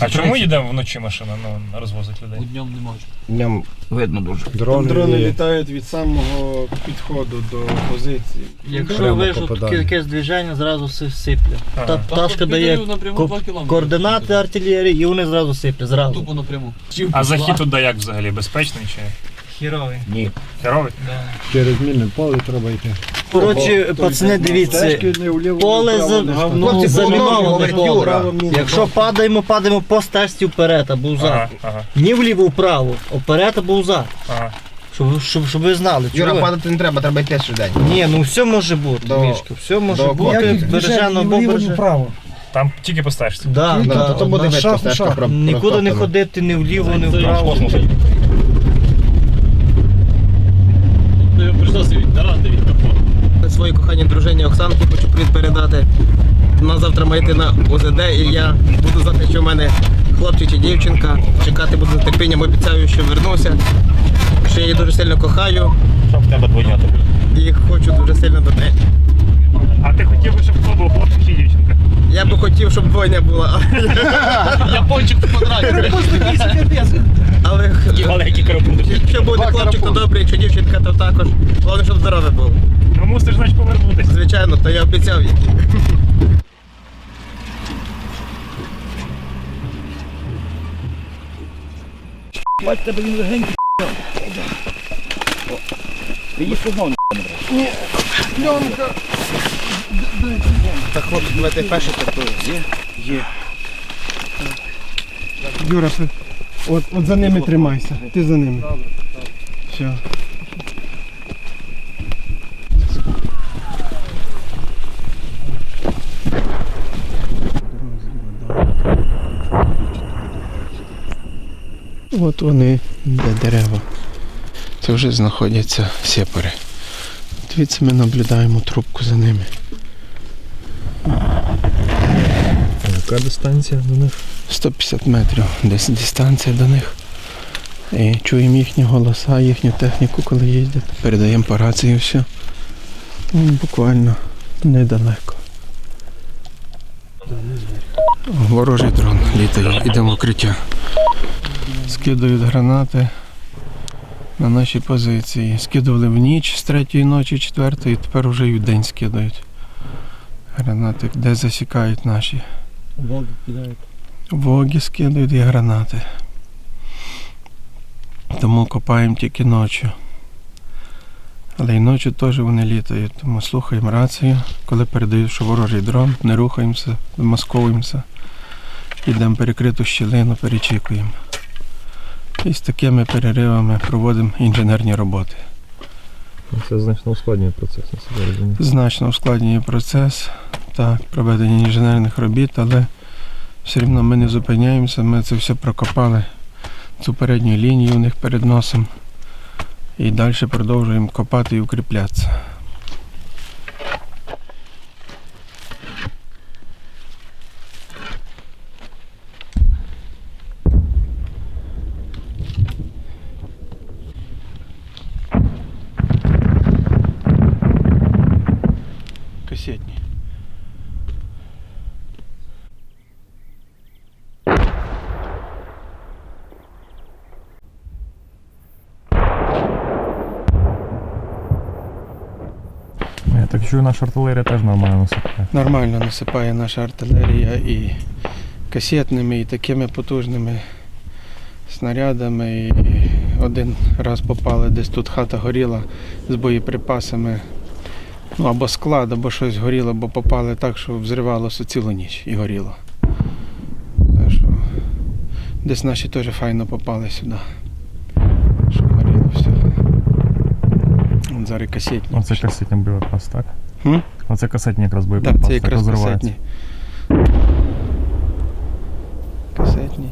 А чому їде вночі машина ну, розвозить людей? Днем не можу. Днем Видно дуже. Там дрони, дрони літають від самого підходу до позиції. Якщо Прямо вижу якесь движення, зразу все сипле. Ага. Та пташка дає напряму ко- 2 кілометри. координати артилерії і вони зразу сиплять, зразу. Тупо напряму. А захід туди як взагалі? Безпечний чи Хіровий. Ні. херовий? Через мінне поле треба йти. Коротше, пацани, дивіться. Стежки не вліво, Поле за говорить поле. Якщо падаємо, падаємо по стежці вперед або взад. Ага, ага, Ні вліво, вправо, а вперед або взад. ага. Щоб, щоб, щоб ви знали. Юра, чули? падати не треба, треба йти швиденько. Ні, ну все може бути, До- Мішка, все може до бути. Як їх Бережено, бо береже. вправо. Там тільки постежці. Да, Ну, да, то, то буде видно, стежка про- Нікуди не ходити ні вліво, ні вправо. Прийшлося віддарати від капоту. своїй коханій дружині Оксанки хочу привіт передати. Вона завтра має йти на ОЗД і я буду знати, що в мене хлопчик чи дівчинка. Чекати буду з нетерпінням, обіцяю, що вернуся. Що я її дуже сильно кохаю Щоб в тебе двойнята і хочу дуже сильно до неї. А ти хотів би, щоб хто був хлопчик чи дівчинка? Я би хотів, щоб двойня була, Япончик в квадраті. але Такі маленькі якщо буде хлопчик, то добре, якщо дівчинка, то також. Головне, щоб здоровий був. Ну мусиш, значить, повернутися. Звичайно, то я обіцяв їй. Бать тебе він легенький. Ти їх познав. Так, хлопці, давайте перший тартую. Юра, ти- от, от за ними тримайся. Ти за ними. Все. От вони, де дерева. Це вже знаходяться сепари. Дивіться, ми наблюдаємо трубку за ними. Яка дистанція до них? 150 метрів десь дистанція до них. І чуємо їхні голоса, їхню техніку, коли їздять. Передаємо по рації все. Ну, буквально недалеко. Ворожий дрон літає, йдемо укриття. Скидують гранати на наші позиції. Скидували в ніч з третьої ночі, четвертої, тепер вже і в день скидають. Гранати, де засікають наші. Воги кидають. Воги скидають і гранати. Тому копаємо тільки ночі. Але й ночі теж вони літають, тому слухаємо рацію, коли передають, що ворожий дрон, не рухаємося, масковуємося, йдемо перекриту щілину, перечікуємо. І з такими переривами проводимо інженерні роботи. Це значно ускладнює процес, на себе розумію. Значно ускладнює процес так, проведення інженерних робіт, але все рівно ми не зупиняємося, ми це все прокопали, цю передню лінію у них перед носом. І далі продовжуємо копати і укріплятися. Касетні. Я так чую, наша артилерія теж нормально насипає. Нормально насипає наша артилерія і касетними, і такими потужними снарядами. І один раз попали, десь тут хата горіла з боєприпасами. Ну або склад, або щось горіло, бо попали так, що взривалося цілу ніч і горіло. Так що десь наші теж файно попали сюди. Що горіло все. Зараз касетні. Оце касетні боєприпас, так? Хм? Оце касетні якраз Так, боєприпас, це якраз розривається. касетні. Касетні.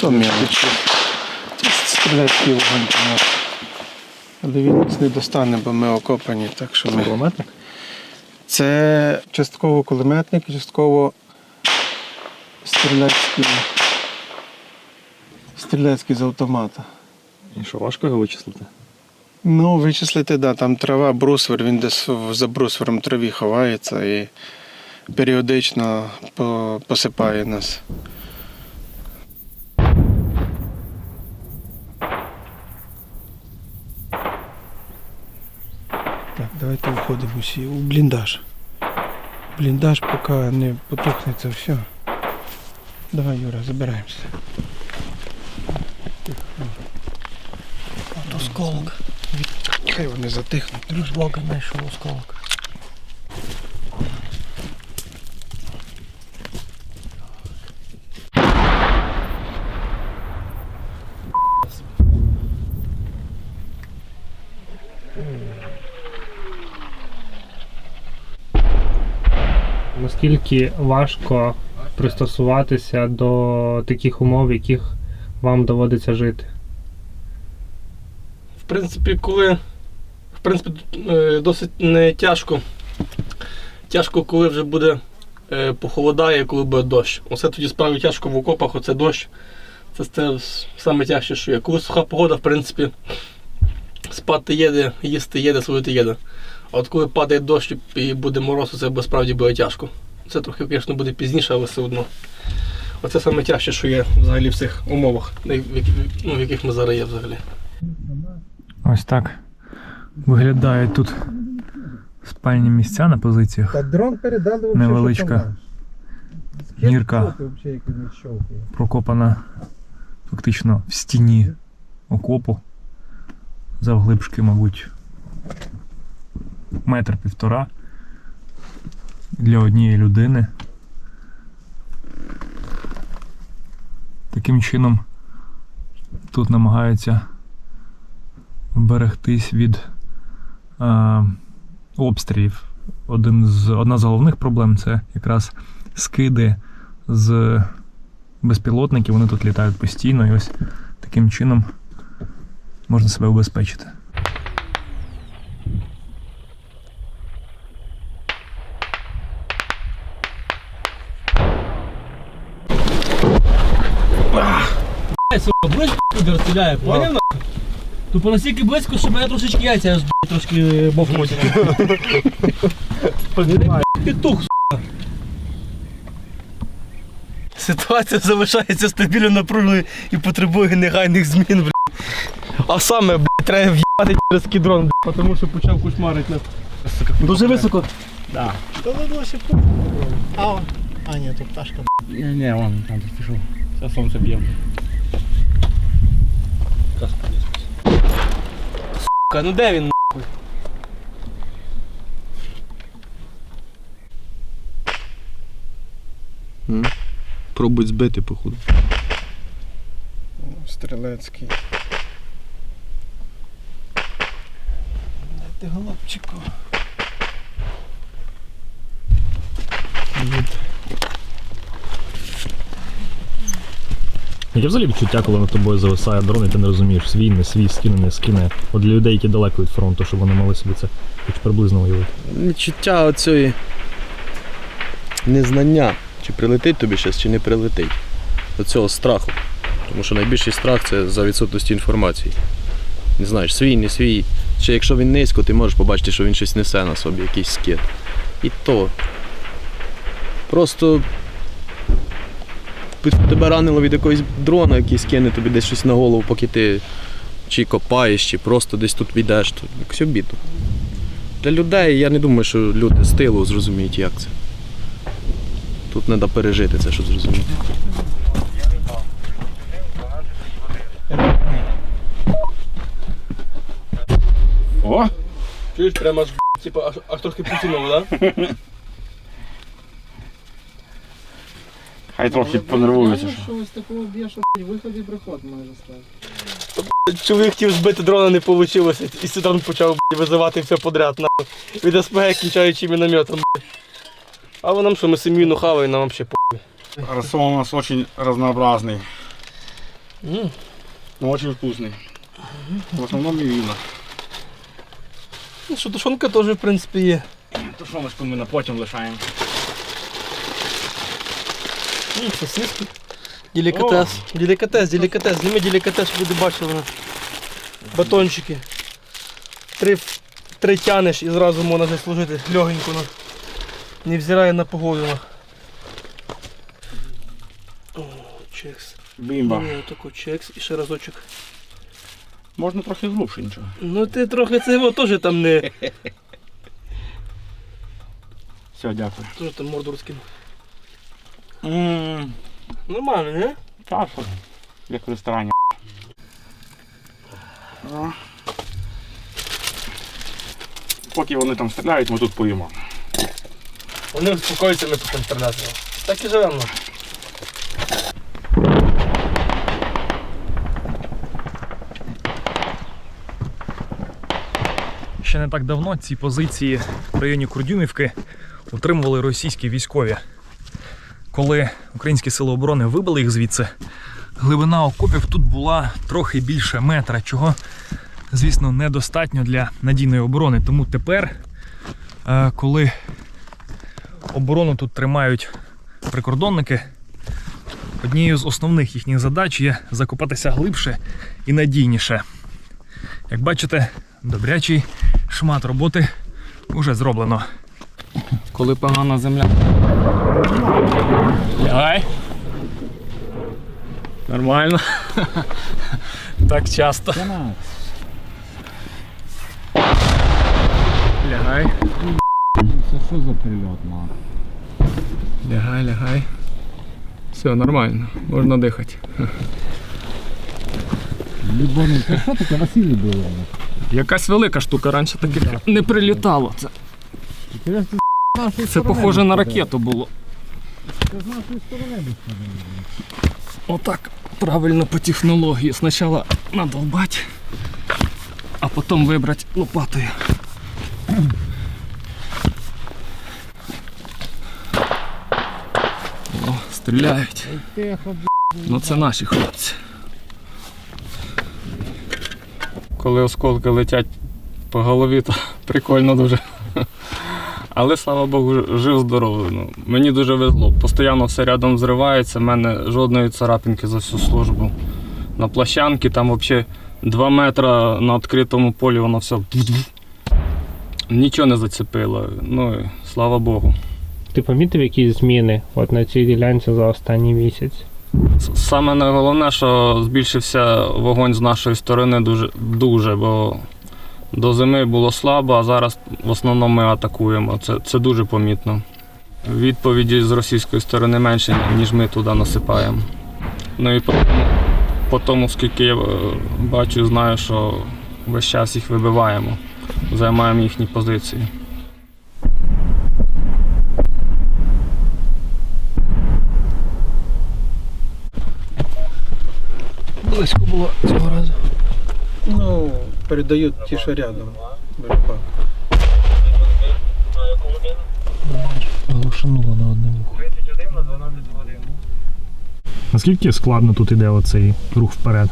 То мелочі. Стрілецький вогонь у нас. Але він нас не достане, бо ми окопані, так що ми. Кулеметник? Це частково кулеметник, частково стрілецький, стрілецький з автомата. І що, важко його вичислити? Ну, вичислити, да, там трава, брусвер, він десь за брусвером траві ховається і періодично посипає нас. Так, давайте входимо усі у бліндаж. Бліндаж, поки не потухне це все. Давай, Юра, забираємося. От осколок. Хай вони затихнуть. Від Бога знайшов осколок. Наскільки важко пристосуватися до таких умов, в яких вам доводиться жити? В принципі, коли в принципі, е, досить не тяжко. Тяжко, коли вже буде е, похолодає, коли буде дощ. Оце тоді справді тяжко в окопах, оце дощ. Це, це саме тяжче, що є. Коли суха погода, в принципі, спати їде, їсти їде, сводити їде. А от коли падає дощ і буде мороз, це справді буде тяжко. Це трохи, звісно, буде пізніше, але все одно. Оце саме тяжче, що є взагалі в цих умовах, в яких, ну, в яких ми зараз є взагалі. Ось так виглядають тут спальні місця на позиціях. Та дрон передали. Невеличка гірка прокопана фактично в стіні окопу. Завглибшки, мабуть, метр півтора для однієї людини. Таким чином тут намагаються вберегтись від е, обстрілів. Один з, одна з головних проблем це якраз скиди з безпілотників. Вони тут літають постійно, і ось таким чином можна себе убезпечити. Близько розстріляє, поняв? Тупо настільки близько, що мене трошечки яйця аж трошки бовкнуть. Петух, сука. Ситуація залишається стабільно напруженою і потребує негайних змін, блядь. А саме, блядь, треба в'їбати через кідрон, блядь, тому що почав кушмарити нас. Дуже високо. А, а ні, тут пташка. Ні, ні, вон там пішов. Це сонце б'є. Сука, ну де він? Пробують збити, походу. Стрілецький. Ти голубчику. Яке взагалі відчуття, коли над тобою зависає дрон, і ти не розумієш, свій, не свій, скине, не скине. От для людей, які далеко від фронту, щоб вони могли собі це хоч приблизно уявити. Відчуття оцієї незнання, чи прилетить тобі щось, чи не прилетить. Оцього страху. Тому що найбільший страх це за відсутності інформації. Не знаєш, свій, не свій. Чи якщо він низько, ти можеш побачити, що він щось несе на собі, якийсь скид. І то. Просто тебе ранило від якогось дрона, який скине тобі десь щось на голову, поки ти чи копаєш, чи просто десь тут підеш, то якось обідно. Для людей я не думаю, що люди з тилу зрозуміють, як це. Тут треба пережити це, щоб зрозуміти. О! Чуєш, прямо аж, типа, аж, аж трохи потянуло, да? Хай трохи понервується. Що ось такого б'є, що виході приход майже став. Чоловік хотів збити дрона, не вийшло. І цей почав блядь, визивати все подряд. Нахуй. Від СПГ кінчаючи мінометом. А нам що, ми семейну хаваємо, нам взагалі по. Расон у нас очень разнообразный. М. Но очень вкусный. В основном и вина. Ну що, тушонка теж, в принципі, є. Тушоночку ми на потім лишаємо. Ну, сосиски. Делікатес. Делікатес, делікатес. Зніми делікатес, щоб люди бачили. на. Батончики. Три, три тянеш і зразу можна вже служити легенько. На. Невзирає на погоду. На. О, чекс. Бімба. Ні, тако чекс і ще разочок. Можна трохи глубше нічого. Ну ти трохи це його теж там не. Все, дякую. Теж там морду розкинув. Ммм. Нормально, не? Та що? Як в ресторані. Поки вони там стріляють, ми тут поїмо. Вони успокоються, ми потім стріляти. Так і живемо. Ще не так давно ці позиції в районі Курдюмівки утримували російські військові. Коли українські сили оборони вибили їх звідси, глибина окопів тут була трохи більше метра, чого, звісно, недостатньо для надійної оборони. Тому тепер, е, коли оборону тут тримають прикордонники, однією з основних їхніх задач є закопатися глибше і надійніше. Як бачите, добрячий шмат роботи вже зроблено. Коли погана земля. Лягай. Нормально. так часто. Лягай. Це що за прильот, мам? Лягай, лягай. Все, нормально, можна дихати. Любони, це що таке Василій було? Якась велика штука раніше таке не прилітало. Це, це похоже на ракету було. Отак правильно по технології. Спочатку надолбати, а потім вибрати лопатою. О, стріляють. Ну це наші хлопці. Коли осколки летять по голові, то прикольно дуже. Але слава Богу, жив здоровий. Ну, мені дуже везло. Постійно все рядом зривається, в мене жодної царапинки за всю службу. На площанці там взагалі 2 метри на відкритому полі воно все. Нічого не зацепило. Ну, і слава Богу. Ти помітив якісь зміни от на цій ділянці за останній місяць? Саме найголовне, що збільшився вогонь з нашої сторони дуже, дуже, бо до зими було слабо, а зараз в основному ми атакуємо. Це, це дуже помітно. Відповіді з російської сторони менше, ніж ми туди насипаємо. Ну і по, по тому, скільки я е, бачу, знаю, що весь час їх вибиваємо, займаємо їхні позиції. Близько було цього разу. Ну, передають ті, що рядом. Бережбак. Глушануло на одне вухо. Наскільки складно тут іде оцей рух вперед?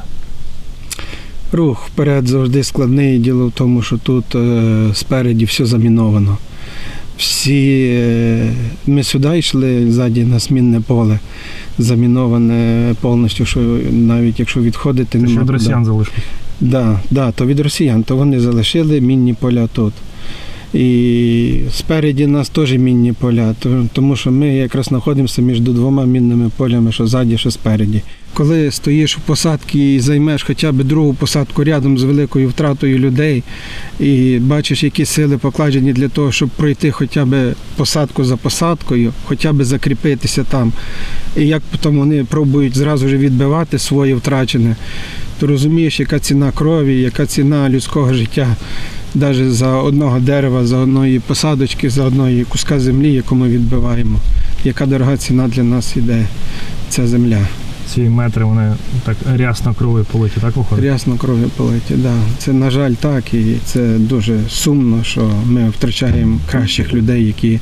Рух вперед завжди складний. Діло в тому, що тут е, спереді все заміновано. Всі е, ми сюди йшли ззаді на змінне поле, заміноване повністю, що навіть якщо відходити, що від росіян залишилось. Да, да, то від росіян, то вони залишили мінні поля тут. І спереді нас теж мінні поля, тому що ми якраз знаходимося між двома мінними полями, що ззаді, що спереді. Коли стоїш у посадці і займеш хоча б другу посадку рядом з великою втратою людей, і бачиш, які сили покладені для того, щоб пройти хоча б посадку за посадкою, хоча б закріпитися там, і як потім вони пробують зразу ж відбивати своє втрачене, то розумієш, яка ціна крові, яка ціна людського життя, навіть за одного дерева, за одної посадочки, за одної куска землі, яку ми відбиваємо. Яка дорога ціна для нас іде ця земля. Ці метри вони так рясно крові политі, так виходить? Рясно крові политі, да. Це, на жаль, так, і це дуже сумно, що ми втрачаємо кращих людей, які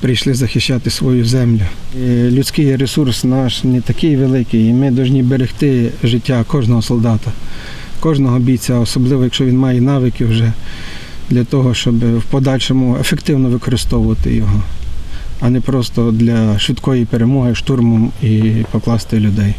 прийшли захищати свою землю. І людський ресурс наш не такий великий, і ми повинні берегти життя кожного солдата, кожного бійця, особливо якщо він має навики вже для того, щоб в подальшому ефективно використовувати його. А не просто для швидкої перемоги штурмом і покласти людей.